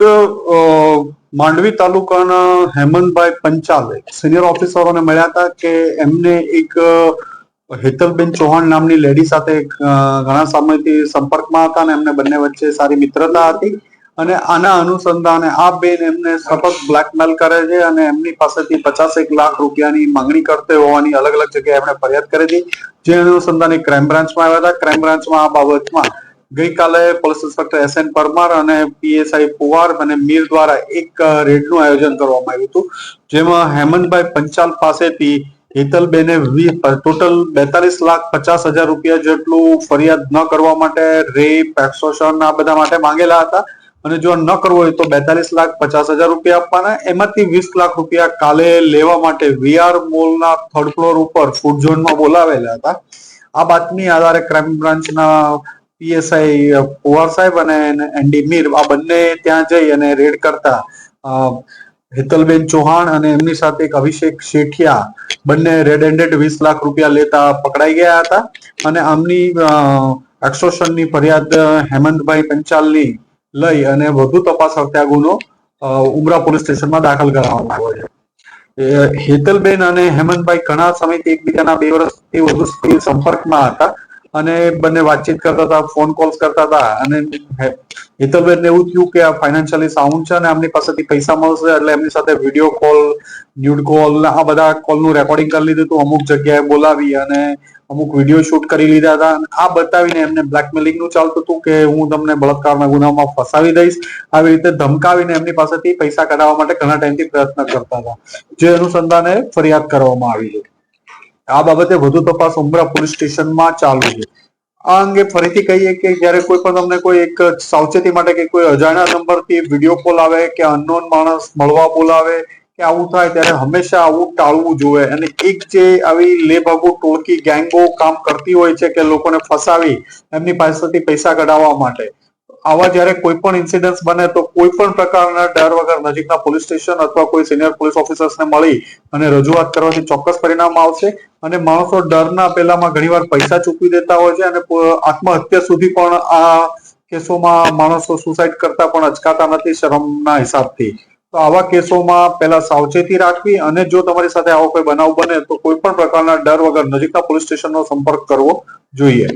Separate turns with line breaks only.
માંડવી તાલુકાના હેમંતભાઈ પંચાલે સિનિયર ઓફિસરોને મળ્યા હતા કે એમને એક હેતલબેન ચૌહાણ નામની લેડી સાથે ઘણા સમયથી સંપર્કમાં હતા અને એમને બંને વચ્ચે સારી મિત્રતા હતી અને આના અનુસંધાને આ બેન એમને સતત બ્લેકમેલ કરે છે અને એમની પાસેથી પચાસેક લાખ રૂપિયાની માંગણી કરતે હોવાની અલગ અલગ જગ્યાએ એમણે ફરિયાદ કરી હતી. જે અનુસંધાને ક્રાઇમ બ્રાન્ચમાં આવ્યા હતા. ક્રાઇમ બ્રાન્ચમાં આ બાબતમાં ગઈકાલે police inspector S N Parmar અને પીએસઆઈ પુવાર અને મીર દ્વારા એક રેડનું આયોજન કરવામાં આવ્યું હતું, જેમાં હેમંતભાઈ પંચાલ પાસેથી હેતલબેને ટોટલ બેતાલીસ લાખ પચાસ હજાર રૂપિયા જેટલું ફરિયાદ ન કરવા માટે રેપ, એક્સોશન આ બધા માટે માંગેલા હતા. અને જો ન કરવો હોય તો બેતાલીસ લાખ પચાસ હજાર રૂપિયા આપવાના, એમાંથી વીસ લાખ રૂપિયા કાલે લેવા માટે વીઆર મોલના થર્ડ ફ્લોર ઉપર ફૂડ ઝોનમાં બોલાવેલા હતા. આ બાતમી આધારે ક્રાઇમ બ્રાન્ચના પીએસઆઈ પુવાર સાહેબ અને એનડી મીર, આ બંને ત્યાં જઈ અને રેડ કરતા. હેતલબેન ચૌહાણ અને એમની સાથે એક અભિષેક શેઠિયા બંને રેડ હેન્ડેડ વીસ લાખ રૂપિયા લેતા પકડાઈ ગયા હતા. અને આમની એક્સોશનની ફરિયાદ હેમંતભાઈ પંચાલની લઈ અને વધુ તપાસ અર્થે આ ગુનો ઉમરા પોલીસ સ્ટેશનમાં દાખલ કરવામાં આવ્યો છે. હેતલબેન અને હેમંતભાઈ ઘણા સમયથી એકબીજાના બે વર્ષથી વધુ સંપર્કમાં હતા. અને બંને વાતચીત કરતા હતા ફોન કોલ્સ કરતા હતા અને હેતલબેન એવું થયું કે આ ફાઇનાન્શિયલી સાઉન્ડ છે અને એમની પાસેથી પૈસા મળશે એટલે એમની સાથે વીડિયો કોલ ન્યૂડ કોલ આ બધા કોલનું રેકોર્ડિંગ કરી લીધું હતું. અમુક જગ્યાએ બોલાવી અને અમુક વીડિયો શૂટ કરી લીધા હતા. આ બતાવીને એમને બ્લેકમેલિંગનું ચાલતું હતું કે હું તમને બળાત્કારના ગુનામાં ફસાવી દઈશ. આવી રીતે ધમકાવીને એમની પાસેથી પૈસા કઢાવવા માટે ઘણા ટાઈમથી પ્રયત્ન કરતા હતા. જે અનુસંધાને ફરિયાદ કરવામાં આવી છે આ બાબતે વધુ તપાસ ઉમરા પોલીસ સ્ટેશનમાં ચાલુ છે. આ અંગે ફરીથી કહીએ કે જ્યારે કોઈ પણ તમને કોઈ એક સાવચેતી માટે કે કોઈ અજાણ્યા નંબરથી વીડિયો કોલ આવે કે અનનોન માણસ મળવા બોલાવે કે આવું થાય ત્યારે હંમેશા આવું ટાળવું જોઈએ. અને એક જે આવી લેભાગુ ટોળકી, ગેંગો કામ કરતી હોય છે કે લોકોને ફસાવી એમની પાસેથી પૈસા કઢાવવા માટે. આવા જ્યારે કોઈ પણ ઇન્સિડન્સ બને તો કોઈ પણ પ્રકારના ડર વગર નજીકના પોલીસ સ્ટેશન અથવા કોઈ સિનિયર પોલીસ ઓફિસર્સને મળી અને રજૂઆત કરવાથી ચોક્કસ પરિણામ આવશે. અને માણસો ડરના પેલામાં ઘણીવાર પૈસા ચૂકવી દેતા હોય છે અને આત્મહત્યા સુધી પણ આ કેસોમાં માણસો સુસાઇડ કરતા પણ અચકાતા નથી શરમના હિસાબથી. તો આવા કેસોમાં પહેલા સાવચેતી રાખવી અને જો તમારી સાથે આવો કોઈ બનાવ બને તો કોઈ પણ પ્રકારના ડર વગર નજીકના પોલીસ સ્ટેશનનો સંપર્ક કરવો જોઈએ.